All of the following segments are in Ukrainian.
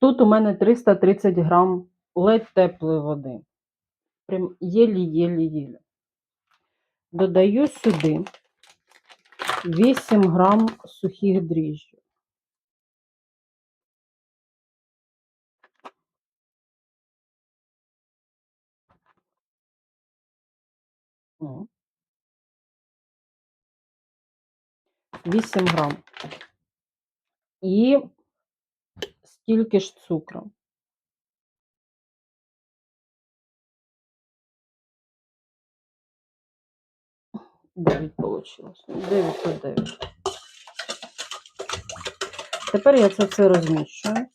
Тут у мене 330 грам ледь теплої води. Прям єлі-єлі-єлі. Додаю сюди 8 грам сухих дріжджів. 8 грам. І стільки ж цукру. Дев'ять получилось. Дев'ять то дев'ять. Тепер я це все розміщую.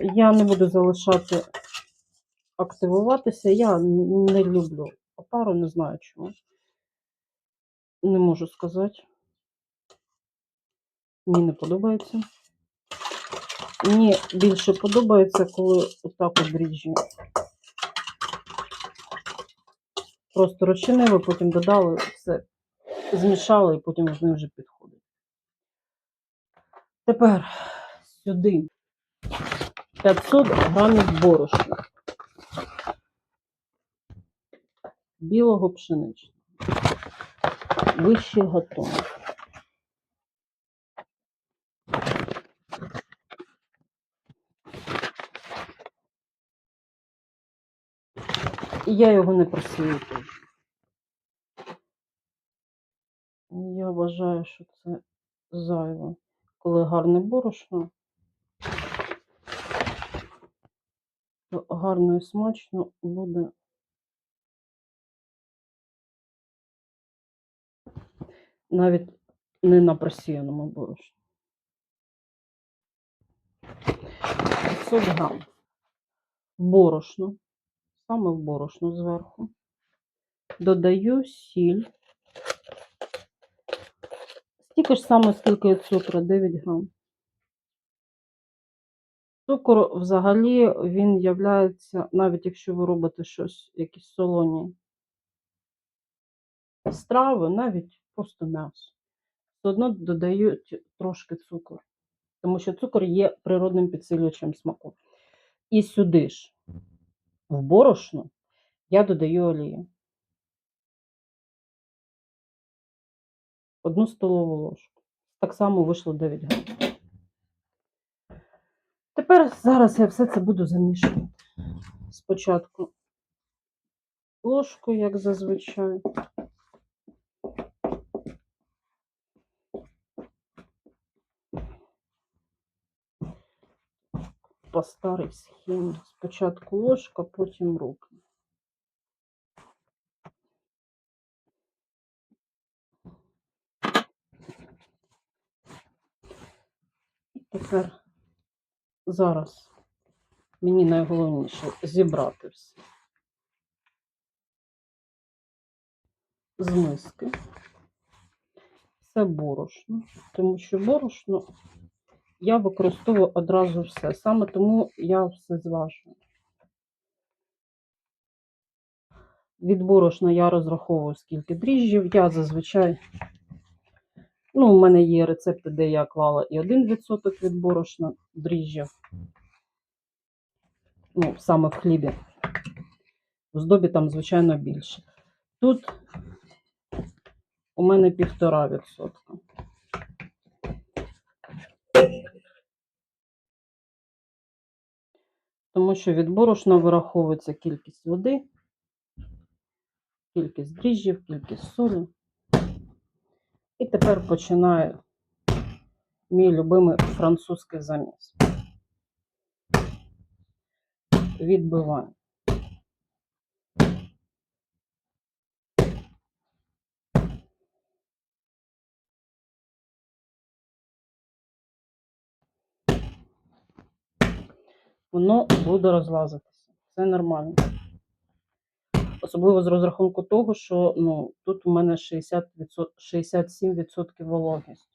Я не буду залишати активуватися. Я не люблю опару, не знаю чому. Не можу сказати. Мені не подобається. Мені більше подобається, коли отак от дріжджі. Просто розчинили, потім додали, все змішали і потім з ним вже підходить. Тепер сюди 500 грамів борошна. Білого пшеничного. Вищий гатунок. І я його не теж. Я вважаю, що це зайве. Коли гарне борошно, то гарно і смачно буде. Навіть не на просіяному борошні. 500 грам. Борошно. Саме в борошно зверху. Додаю сіль. Стільки ж саме, скільки цукру, 9 грам. Цукор взагалі він являється, навіть якщо ви робите щось, якісь солоні страви, навіть просто м'ясо, все одно додають трошки цукру. Тому що цукор є природним підсилювачем смаку. І сюди ж, в борошно, я додаю олію. Одну столову ложку. Так само вийшло 9 грамів. Тепер зараз я все це буду замішувати. Спочатку ложку, як зазвичай. По старій схемі. Спочатку ложка, потім руки. І тепер зараз мені найголовніше зібрати все з миски. Це борошно, тому що борошно я використовую одразу все. Саме тому я все зважую. Від борошна я розраховую скільки дріжджів. Я зазвичай, ну, у мене є рецепти, де я клала і 1% від борошна дріжджів. Ну, саме в хлібі. В здобі там, звичайно, більше. Тут у мене півтора відсотка. Тому що від борошна вираховується кількість води, кількість дріжджів, кількість солі. І тепер починає мій любимий французький заміс. Відбиваю. Воно буде розлазитися. Це нормально. Особливо з розрахунку того, що ну, тут у мене 60%, 67% вологість.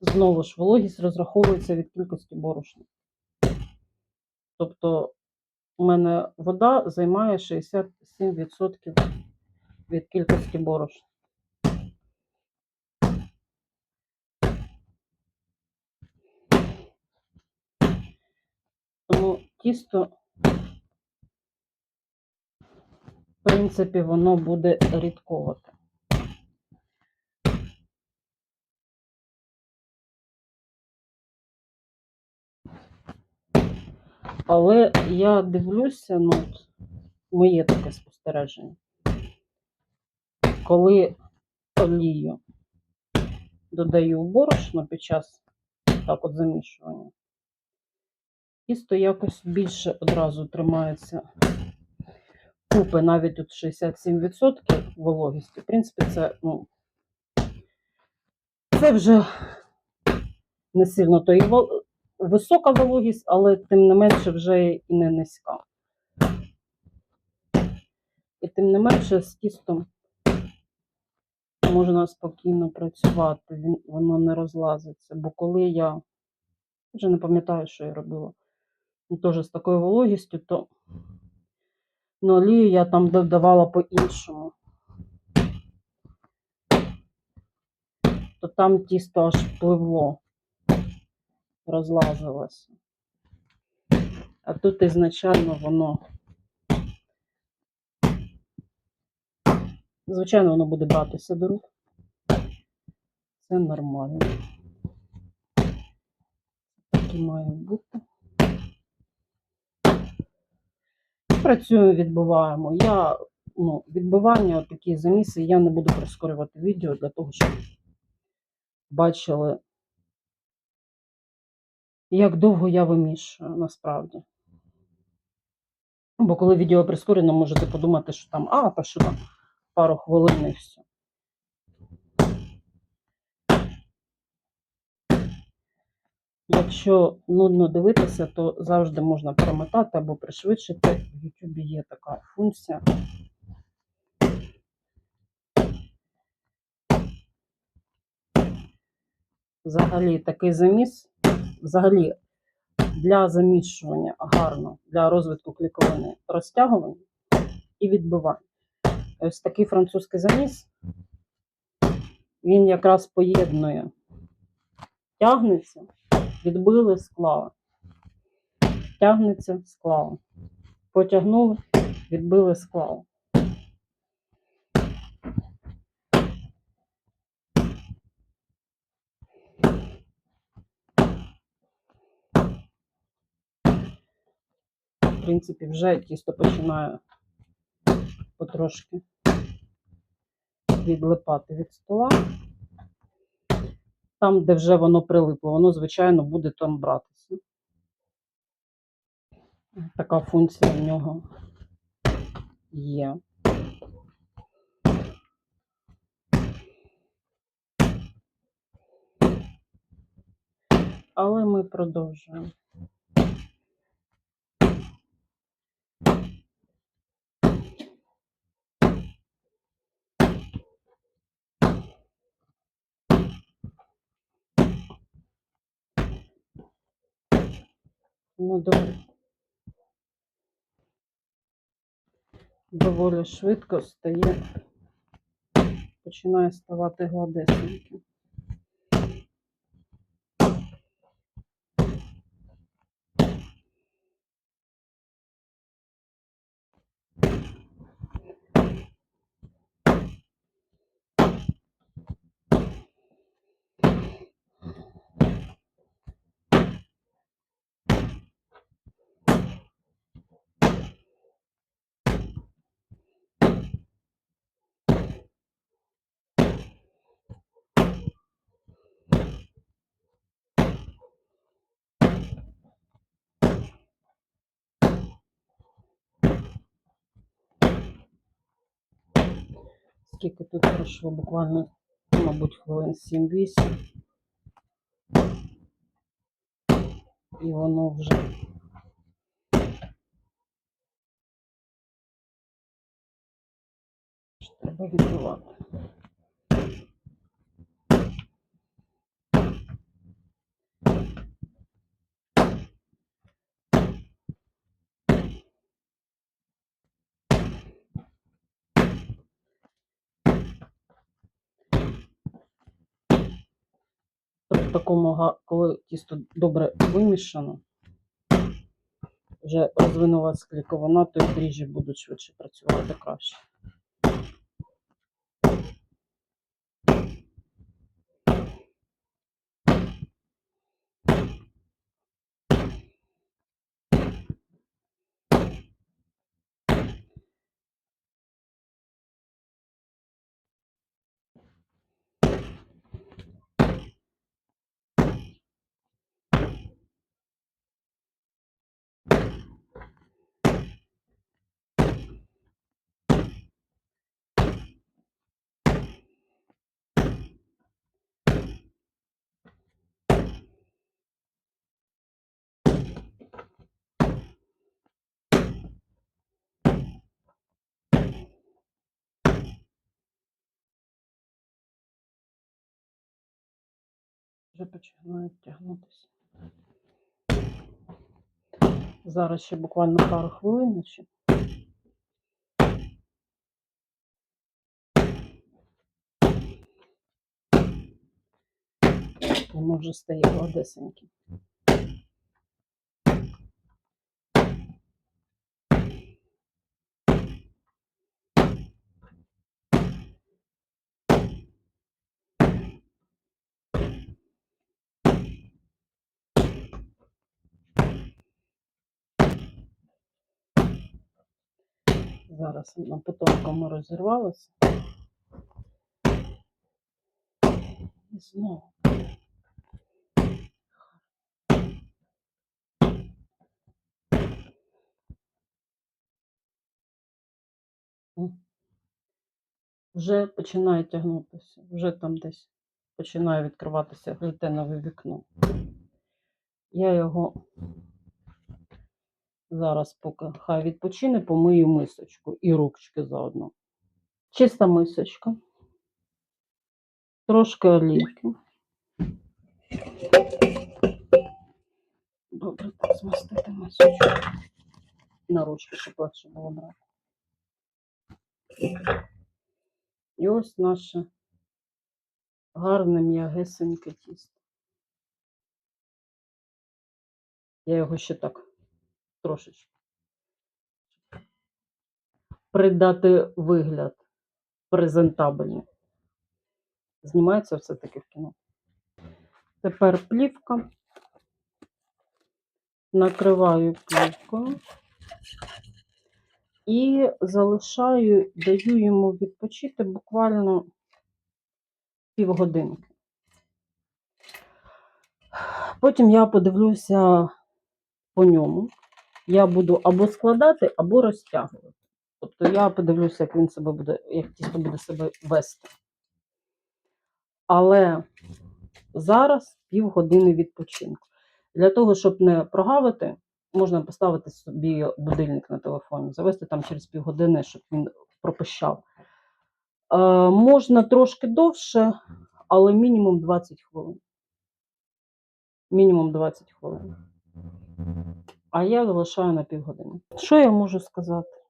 Знову ж, вологість розраховується від кількості борошна. Тобто, у мене вода займає 67% від кількості борошна. Тісто, в принципі, воно буде рідковате. Але я дивлюся, ну, моє таке спостереження. Коли олію додаю в борошно під час так от замішування, тісто якось більше одразу тримається купи, навіть тут 67% вологісті. В принципі, це, ну, це вже не сильно то і висока вологість, але тим не менше вже і не низька. І тим не менше з тістом можна спокійно працювати, воно не розлазиться. Бо коли я вже не пам'ятаю, що я робила, ну, теж з такою вологістю, то ну, олію я там додавала по-іншому. То там тісто аж пливло, розлазилося. А тут ізначально воно. Звичайно, воно буде братися до рук. Це нормально. Так і має бути. Працюємо, відбиваємо. Я ну, відбивання, такі заміси, я не буду прискорювати відео для того, щоб бачили, як довго я вимішую насправді. Бо коли відео прискорено, можете подумати, що там, а, та що там, пару хвилин і все. Якщо нудно дивитися, то завжди можна перемотати або пришвидшити. В YouTube є така функція. Взагалі такий заміс, взагалі для замішування гарно, для розвитку кліковини розтягування і відбивання. Ось такий французький заміс, він якраз поєднує, тягнеться, відбили, склали. Тягнеться, склали. Потягнули, відбили, склали. В принципі, вже тісто починає потрошки відлипати від стола. Там, де вже воно прилипло, воно, звичайно, буде там братися. Така функція в нього є. Але ми продовжуємо. Ну, доволі, швидко стає, починає ставати гладесеньким. Скільки тут пройшло? Буквально, мабуть, хвилин 7-8. І воно вже треба відбивати. Такому, коли тісто добре вимішано, вже розвинулася кліковина, то дріжджі будуть швидше працювати краще. Вже починають тягнутися. Зараз ще буквально пару хвилин. Воно вже стає гладесеньким. Зараз на потонкому розірвалося. І знову. Вже починає тягнутися, вже там десь починає відкриватися глютенове вікно. Я його зараз, поки хай відпочине, помию мисочку і ручки заодно. Чиста мисочка, трошки олійки. Добре, так змастити мисочку. На ручки, щоб легше було брати. І ось наше гарне м'ягесеньке тісто. Я його ще так трошечки придати вигляд презентабельний. Знімається все-таки в кіно. Тепер плівка. Накриваю плівкою і залишаю, даю йому відпочити буквально півгодинки. Потім я подивлюся по ньому. Я буду або складати, або розтягувати. Тобто я подивлюся, як він себе буде, як тісто буде себе вести. Але зараз півгодини відпочинку. Для того, щоб не прогавити, можна поставити собі будильник на телефоні, завести там через півгодини, щоб він пропищав. Е, можна трошки довше, але мінімум 20 хвилин. Мінімум 20 хвилин. А я залишаю на півгодини. Що я можу сказати?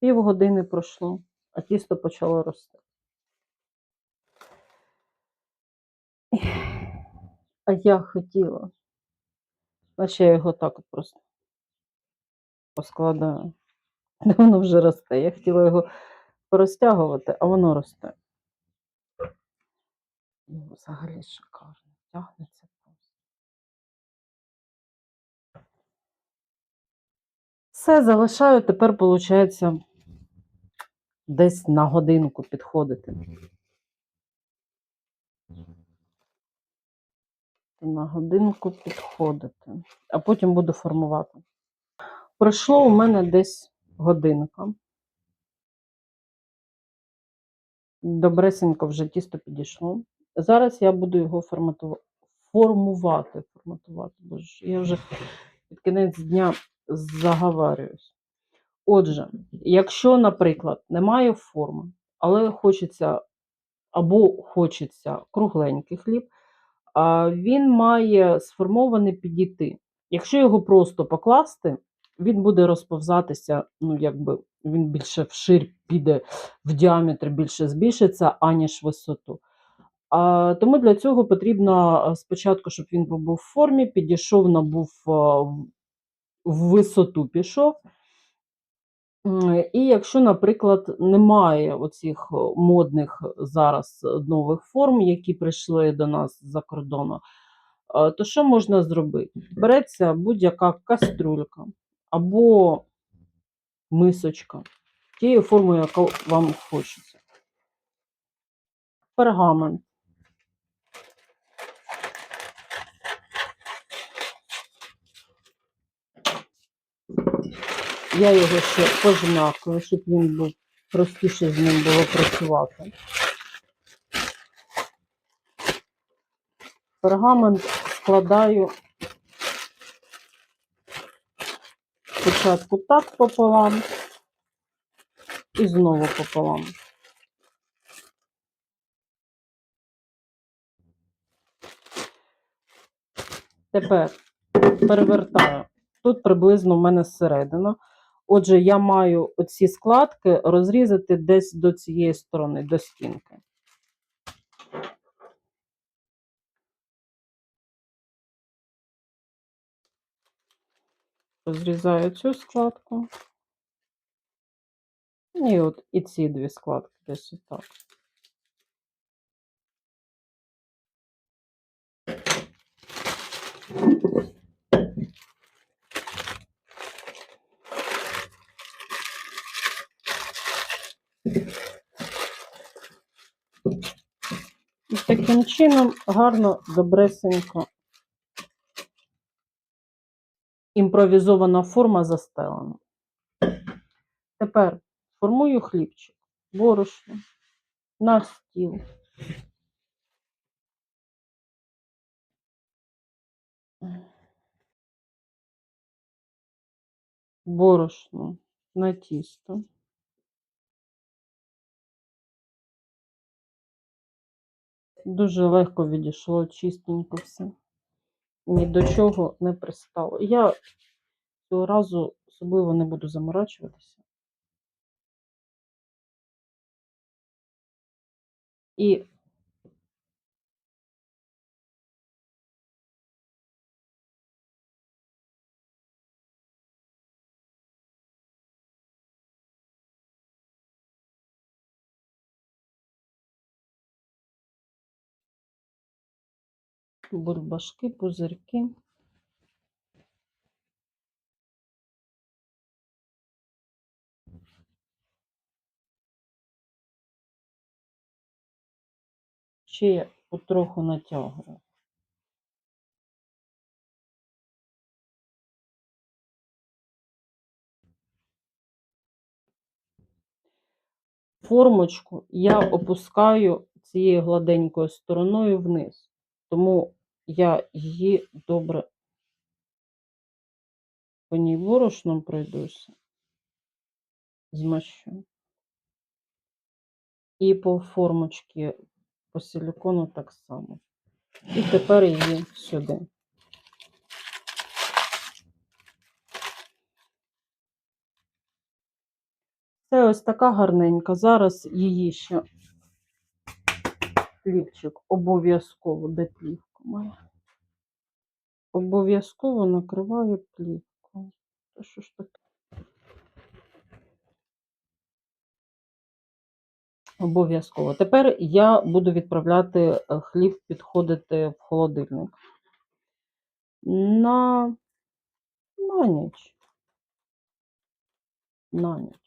Півгодини пройшло, а тісто почало рости. А я хотіла. Значить, я його так от просто поскладаю. Воно вже росте. Я хотіла його порозтягувати, а воно росте. Взагалі шикарно. Тягнеться просто. Все, залишаю. Тепер, виходить, десь на годинку підходити. На годинку підходити. А потім буду формувати. Пройшло у мене десь годинка. Добресенько вже тісто підійшло. Зараз я буду його форматувати. Формувати. Форматувати. Боже, я вже під кінець дня заговарююсь. Отже, якщо, наприклад, немає форми, але хочеться або хочеться кругленький хліб, він має сформований підійти. Якщо його просто покласти, він буде розповзатися, ну, якби він більше вширь піде в діаметр, більше збільшиться, аніж висоту. А, тому для цього потрібно спочатку, щоб він був в формі, підійшов, набув в- висоту пішов. І якщо, наприклад, немає оцих модних зараз нових форм, які прийшли до нас з-за кордону, е, то що можна зробити? Береться будь-яка кастрюлька або мисочка, тією формою, яка вам хочеться. Пергамент. Я його ще пожмякую, щоб він був простіше з ним було працювати. Пергамент складаю спочатку так пополам і знову пополам. Тепер перевертаю. Тут приблизно в мене середина. Отже, я маю оці складки розрізати десь до цієї сторони, до стінки. Розрізаю цю складку. І от і ці дві складки десь отак. І таким чином гарно, добресенько імпровізована форма застелена. Тепер формую хлібчик, борошно на стіл. Борошно на тісто. Дуже легко відійшло, чистенько все. Ні до чого не пристало. Я цього разу особливо не буду заморачуватися. І бульбашки, пузирки. Ще я потроху натягую. Формочку я опускаю цією гладенькою стороною вниз, тому я її добре по ній борошном пройдуся, змащу. І по формочці по силікону так само. І тепер її сюди. Це ось така гарненька. Зараз її ще хлібчик обов'язково, де плівка моя. Обов'язково накриваю плівкою. Та що ж таке? Обов'язково. Тепер я буду відправляти е, хліб, підходити в холодильник. На, на ніч. На ніч.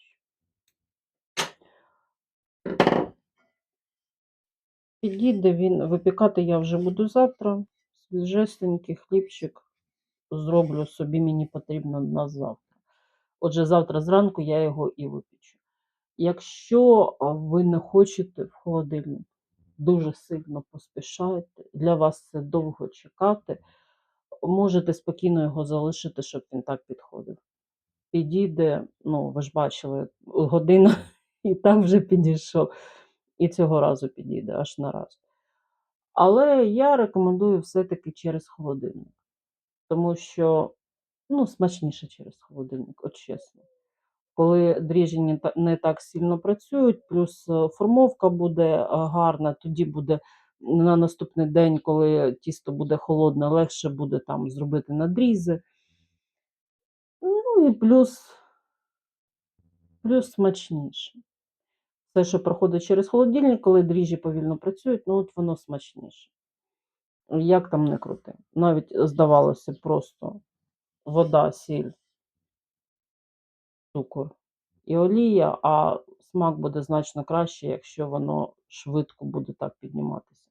Підійде він, випікати я вже буду завтра. Свіжесенький хлібчик зроблю собі, мені потрібно на завтра. Отже, завтра зранку я його і випічу. Якщо ви не хочете в холодильник, дуже сильно поспішаєте, для вас це довго чекати, можете спокійно його залишити, щоб він так підходив. Підійде, ну, ви ж бачили, година і так вже підійшов. І цього разу підійде аж на раз. Але я рекомендую все-таки через холодильник, тому що ну, смачніше через холодильник, от чесно. Коли дріжджі не так сильно працюють, плюс е, формовка буде е, гарна, тоді буде на наступний день, коли тісто буде холодне, легше буде там зробити надрізи. Ну і плюс, плюс смачніше. Все, що проходить через холодильник, коли дріжджі повільно працюють, ну от воно смачніше. Як там не крути. Навіть здавалося просто вода, сіль, цукор і олія, а смак буде значно краще, якщо воно швидко буде так підніматися.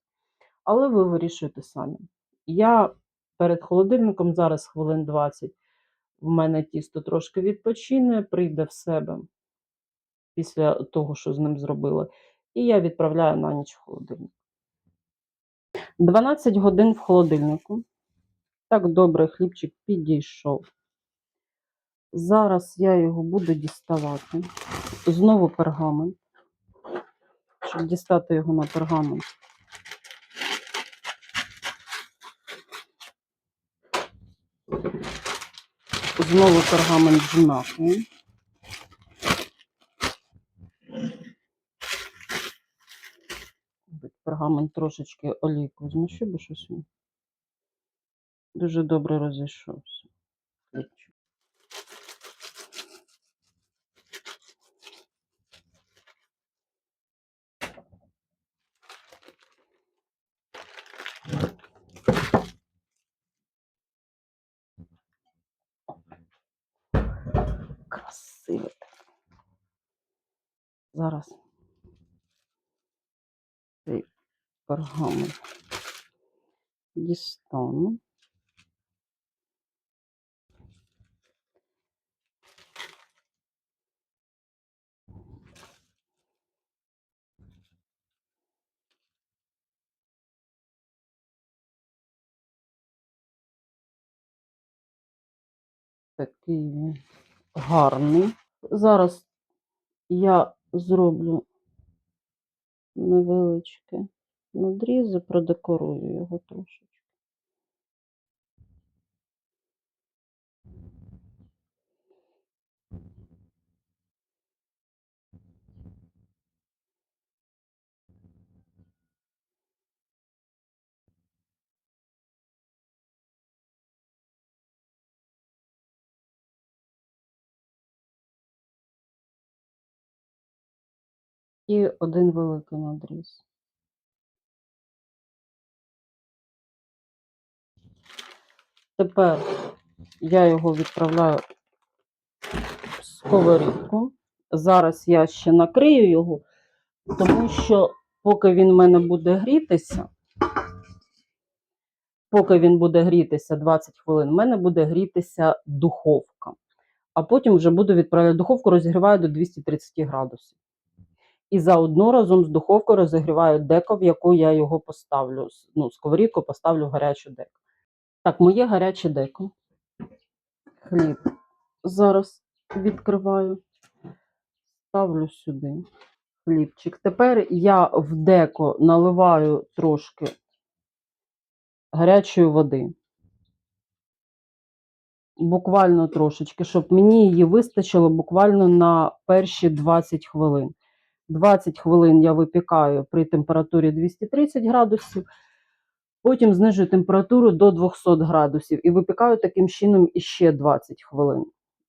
Але ви вирішуєте самі. Я перед холодильником зараз хвилин 20. В мене тісто трошки відпочине, прийде в себе після того, що з ним зробили. І я відправляю на ніч в холодильник. 12 годин в холодильнику. Так добре, хлібчик підійшов. Зараз я його буду діставати. Знову пергамент. Щоб дістати його на пергамент. Знову пергамент змакуємо. Мабуть, Пергамент трошечки олійку змащу, бо щось він дуже добре розійшовся. таке. Зараз цей пергамент дістану. Такий він гарний. Зараз я зроблю невеличке надрізи, продекорую його трошечки. І один великий надріз. Тепер я його відправляю в сковорідку. Зараз я ще накрию його, тому що поки він в мене буде грітися, поки він буде грітися 20 хвилин, в мене буде грітися духовка. А потім вже буду відправляти духовку, розігріваю до 230 градусів. І заодно разом з духовкою розігріваю деко, в яку я його поставлю. Ну, сковорідку поставлю в гарячу деко. Так, моє гаряче деко. Хліб зараз відкриваю, ставлю сюди хлібчик. Тепер я в деко наливаю трошки гарячої води. Буквально трошечки, щоб мені її вистачило буквально на перші 20 хвилин. 20 хвилин я випікаю при температурі 230 градусів, потім знижую температуру до 200 градусів і випікаю таким чином іще 20 хвилин.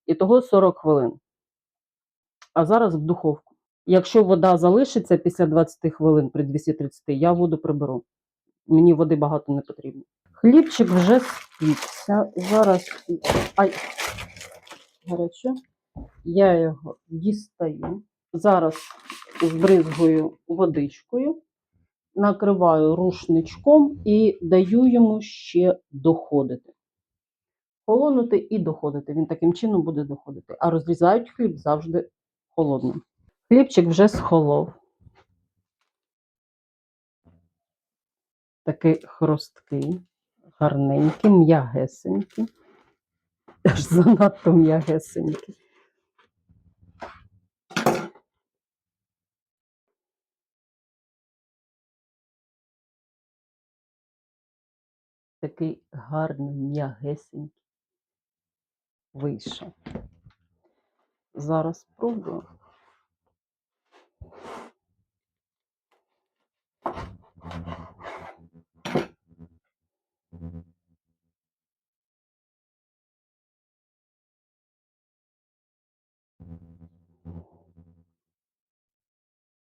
Ітого 40 хвилин. А зараз в духовку. Якщо вода залишиться після 20 хвилин при 230, я воду приберу. Мені води багато не потрібно. Хлібчик вже спікся. Зараз ай, гаряче. Я його дістаю. Зараз збризгую водичкою, накриваю рушничком і даю йому ще доходити. Холонути і доходити. Він таким чином буде доходити. А розрізають хліб завжди холодним. Хлібчик вже схолов. Такий хрусткий, гарненький, м'ягесенький. Аж занадто м'ягесенький. такий гарний, м'ягесенький вийшов. Зараз спробую.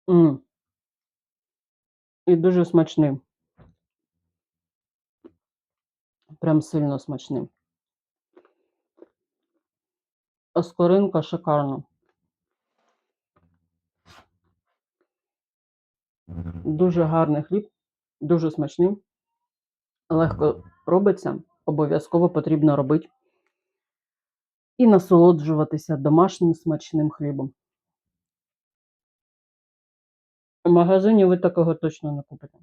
М. І дуже смачний. Прям сильно смачний. А скоринка шикарна. Дуже гарний хліб, дуже смачний. Легко робиться, обов'язково потрібно робити. І насолоджуватися домашнім смачним хлібом. В магазині ви такого точно не купите.